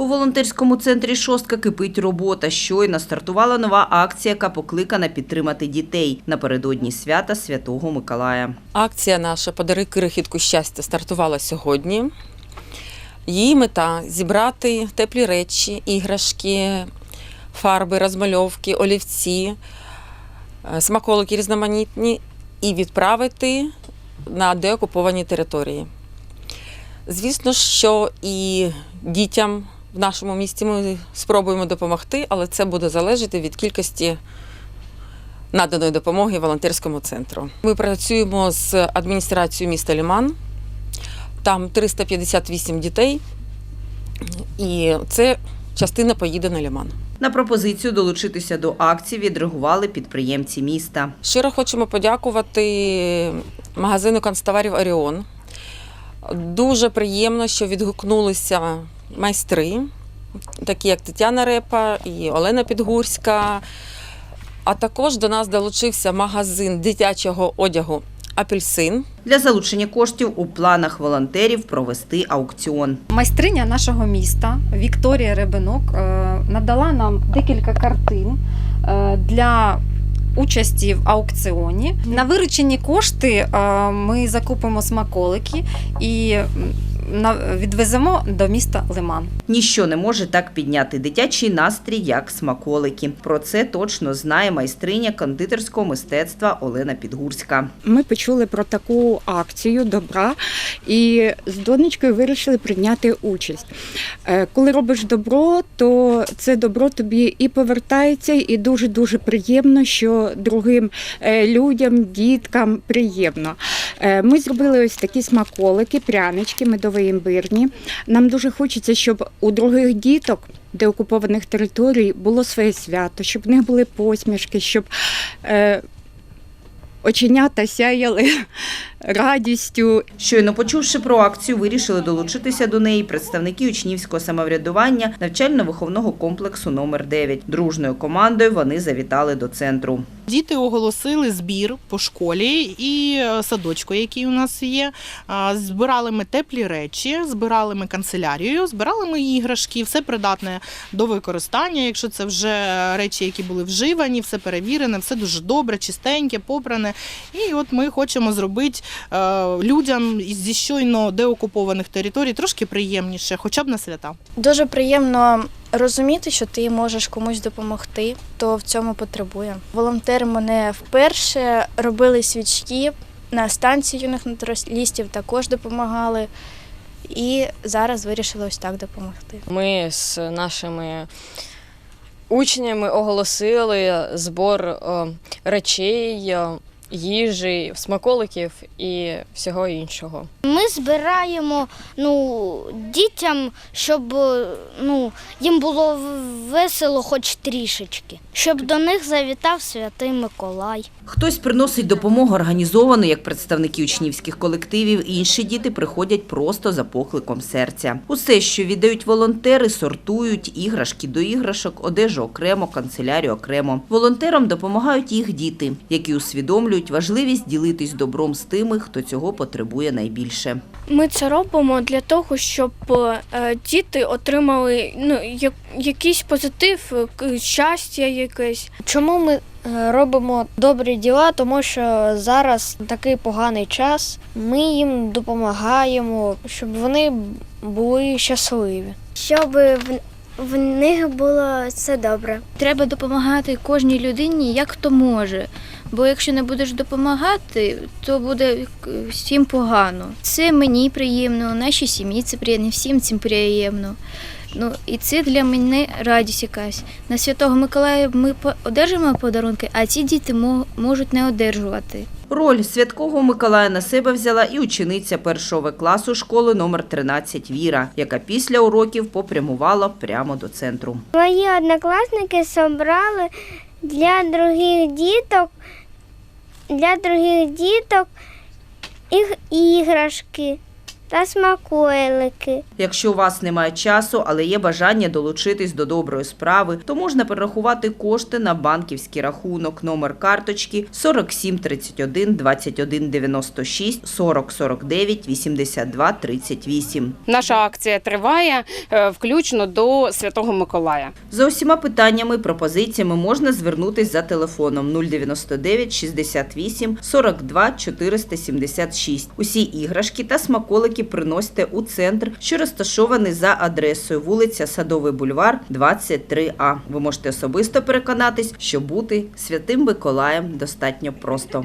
У волонтерському центрі «Шостка» кипить робота. Щойно стартувала нова акція, яка покликана підтримати дітей напередодні свята Святого Миколая. Акція наша Подари крихітку щастя стартувала сьогодні. Її мета зібрати теплі речі, іграшки, фарби, розмальовки, олівці, е, смаколики різноманітні і відправити на деокуповані території. Звісно, що і дітям в нашому місті ми спробуємо допомогти, але це буде залежати від кількості наданої допомоги волонтерському центру. Ми працюємо з адміністрацією міста Ліман. Там 358 дітей, і це частина поїде на Ліман. На пропозицію долучитися до акції відреагували підприємці міста. Щиро хочемо подякувати магазину канцтоварів Оріон. Дуже приємно, що відгукнулися майстри, такі як Тетяна Репа і Олена Підгурська. А також до нас долучився магазин дитячого одягу Апельсин. Для залучення коштів у планах волонтерів провести аукціон. Майстриня нашого міста Вікторія Ребенок е, надала нам декілька картин е, для участі в аукціоні. На виручені кошти е, ми закупимо смаколики і відвеземо до міста Лиман. Ніщо не може так підняти дитячий настрій, як смаколики. Про це точно знає майстриня кондитерського мистецтва Олена Підгурська. Ми почули про таку акцію добра і з донечкою вирішили прийняти участь. Е, Коли робиш добро, то це добро тобі і повертається, і дуже дуже приємно, що другим е, людям, діткам приємно. Е, Ми зробили ось такі смаколики, прянички, медові імбирні. Нам дуже хочеться, щоб у других діток. Деокупованих територій було своє свято, щоб в них були посмішки, щоб е, оченята сяяли радістю. Щойно почувши про акцію, вирішили долучитися до неї представники учнівського самоврядування навчально-виховного комплексу номер 9 Дружною командою вони завітали до центру. Діти оголосили збір по школі і е, садочку, який у нас є. Збирали ми теплі речі, збирали ми канцелярію, збирали ми іграшки, все придатне до використання. Якщо це вже речі, які були вживані, все перевірене, все дуже добре, чистеньке, попране. І от ми хочемо зробити людям зі щойно деокупованих територій трошки приємніше, хоча б на свята. Дуже приємно розуміти, що ти можеш комусь допомогти, хто в цьому потребує. Волонтери мене вперше робили свічки на станції юних натуралістів, також допомагали. І зараз вирішили ось так допомогти. Ми з нашими учнями оголосили збор е, речей, е, їжі, смаколиків і всього іншого. Ми збираємо ну, дітям, щоб е, ну, їм було весело хоч трішечки, щоб до них завітав святий Миколай. Хтось приносить допомогу організовану, як представники учнівських колективів, інші діти приходять просто за покликом серця. Усе, що віддають волонтери, сортують іграшки до іграшок, одежу окремо, канцелярію окремо. Волонтерам допомагають їх діти, які усвідомлюють важливість ділитись добром з тими, хто цього потребує найбільше. Ми це робимо для того, щоб е, діти отримали ну, якийсь позитив, е, щастя якесь. Чому ми е, робимо добрі діла? Тому що зараз такий поганий час. Ми їм допомагаємо, щоб вони були щасливі. Щоб в, в них було все добре. Треба допомагати кожній людині, як хто може. Бо якщо не будеш допомагати, то буде всім погано. Це мені приємно, нашій сім'ї це приємно, всім цим приємно. Ну і це для мене радість якась. На Святого Миколая ми одержимо подарунки, а ці діти мо- можуть не одержувати. Роль святкового Миколая на себе взяла і учениця першого класу школи номер 13 Віра, яка після уроків попрямувала прямо до центру. Мої однокласники зібрали для других діток, для других діток іг- іграшки та смаколики. Якщо у вас немає часу, але є бажання долучитись до доброї справи, то можна перерахувати кошти на банківський рахунок, номер карточки 47 31 21 96 40 49 82 38. Наша акція триває е, включно до Святого Миколая. За усіма питаннями, пропозиціями можна звернутись за телефоном 099 68 42 476. Усі іграшки та смаколики приносите у центр, що розташований за адресою вулиця Садовий бульвар, 23А. Ви можете особисто переконатись, що бути святим Миколаєм достатньо просто.